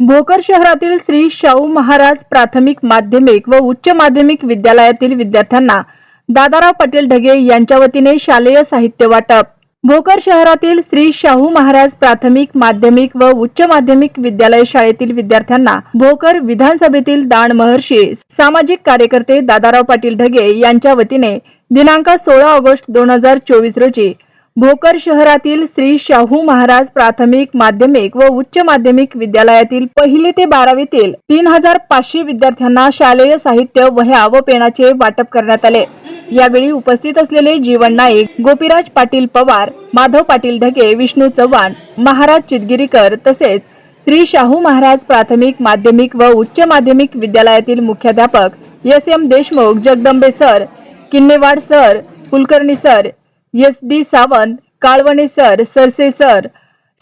भोकर शहरातील श्री शाहू महाराज प्राथमिक माध्यमिक व उच्च माध्यमिक विद्यालयातील विद्यार्थ्यांना दादाराव पाटील ढगे यांच्या वतीने शालेय साहित्य वाटप. भोकर शहरातील श्री शाहू महाराज प्राथमिक माध्यमिक व उच्च माध्यमिक विद्यालय शाळेतील विद्यार्थ्यांना भोकर विधानसभेतील दान महर्षी सामाजिक कार्यकर्ते दादाराव पाटील ढगे यांच्या वतीने दिनांक सोळा ऑगस्ट दोन हजार चोवीस रोजी भोकर शहरातील श्री शाहू महाराज प्राथमिक माध्यमिक व उच्च माध्यमिक विद्यालयातील पहिले ते बारावीतील तीन हजार पाचशे विद्यार्थ्यांना शालेय साहित्य वह्या व पेनाचे वाटप करण्यात आले. यावेळी उपस्थित असलेले जीवन नाईक गोपीराज पाटील पवार माधव पाटील ढगे विष्णू चव्हाण महाराज चितगिरीकर तसेच श्री शाहू महाराज प्राथमिक माध्यमिक व उच्च माध्यमिक विद्यालयातील मुख्याध्यापक S M Deshmukh Jagdambe sir Kinnewad sir Kulkarni sir S D Sawant Kalwane sir Sarse sir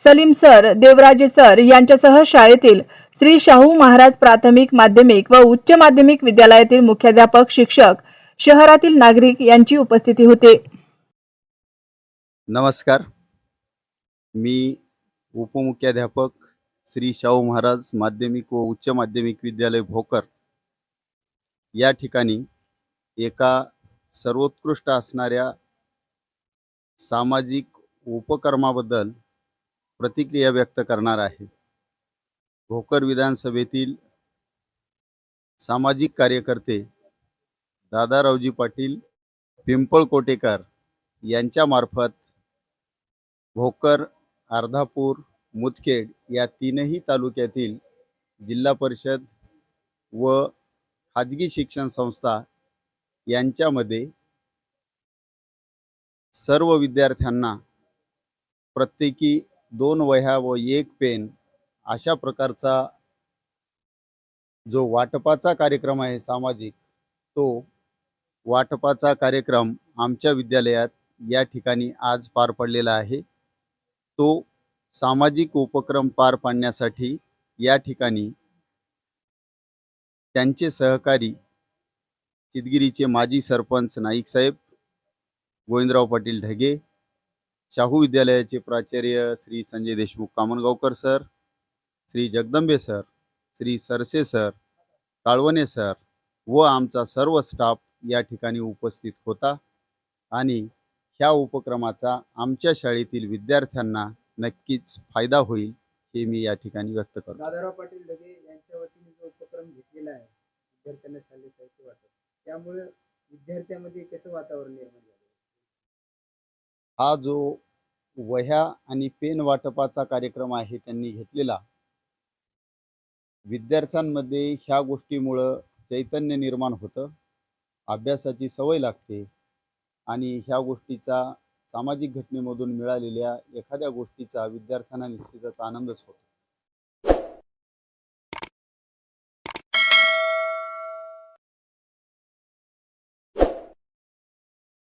Salim sir Devraje sir यांच्यासह शाळेतील श्री शाहू महाराज प्राथमिक माध्यमिक व उच्च माध्यमिक विद्यालयातील मुख्याध्यापक शिक्षक शहरातील नागरिक यांची उपस्थिती होते. नमस्कार. मी उपमुख्याध्यापक श्री शाहू महाराज माध्यमिक व उच्च माध्यमिक विद्यालय भोकर. या ठिकाणी एका सर्वोत्कृष्ट असणाऱ्या सामाजिक उपक्रमाबद्दल प्रतिक्रिया व्यक्त करणार आहे. भोकर विधानसभेतील सामाजिक कार्यकर्ते दादारावजी पाटील पिंपळकोटेकर यांच्यामार्फत भोकर अर्धापूर मुदखेड या तीनही तालुक्यातील जिल्हा परिषद व खाजगी शिक्षण संस्था यांच्यामध्ये सर्व विद्यार्थ्यांना प्रत्येकी दोन वह्या व एक पेन अशा प्रकारचा जो वाटपाचा कार्यक्रम आहे सामाजिक तो वाटपाचा कार्यक्रम आमच्या विद्यालयात या ठिकाणी आज पार पडलेला आहे. तो सामाजिक उपक्रम पार पाडण्यासाठी या ठिकाणी त्यांचे सहकारी चितगिरीचे माजी सरपंच नाईक साहेब गोविंदराव पाटील ढगे शाहू विद्यालयाचे प्राचार्य Shri Sanjay Deshmukh Kamangaonkar sir Shri Jagdambe sir Shri Sarse sir Kalwane sir व आमचा सर्व स्टाफ या ठिकाणी उपस्थित होता आणि ह्या उपक्रमाचा आमच्या शाळेतील विद्यार्थ्यांना नक्कीच फायदा होईल हे मी या ठिकाणी व्यक्त करतो. दादाराव पाटील ढगे यांच्या वतीने जो उपक्रम घेतलेला आहे विद्यार्थ्यांना शालेय साहित्य वाटप त्यामुळे विद्यार्थ्यांमध्ये कसं वातावरण निर्माण झालं? हा जो वह्या आणि पेन वाटपाचा कार्यक्रम आहे त्यांनी घेतलेला विद्यार्थ्यांमध्ये ह्या गोष्टीमुळं चैतन्य निर्माण होतं अभ्यासाची सवय लागते आणि ह्या गोष्टीचा सामाजिक घटनेमधून मिळालेल्या एखाद्या गोष्टीचा विद्यार्थ्यांना निश्चितच आनंदच होतो.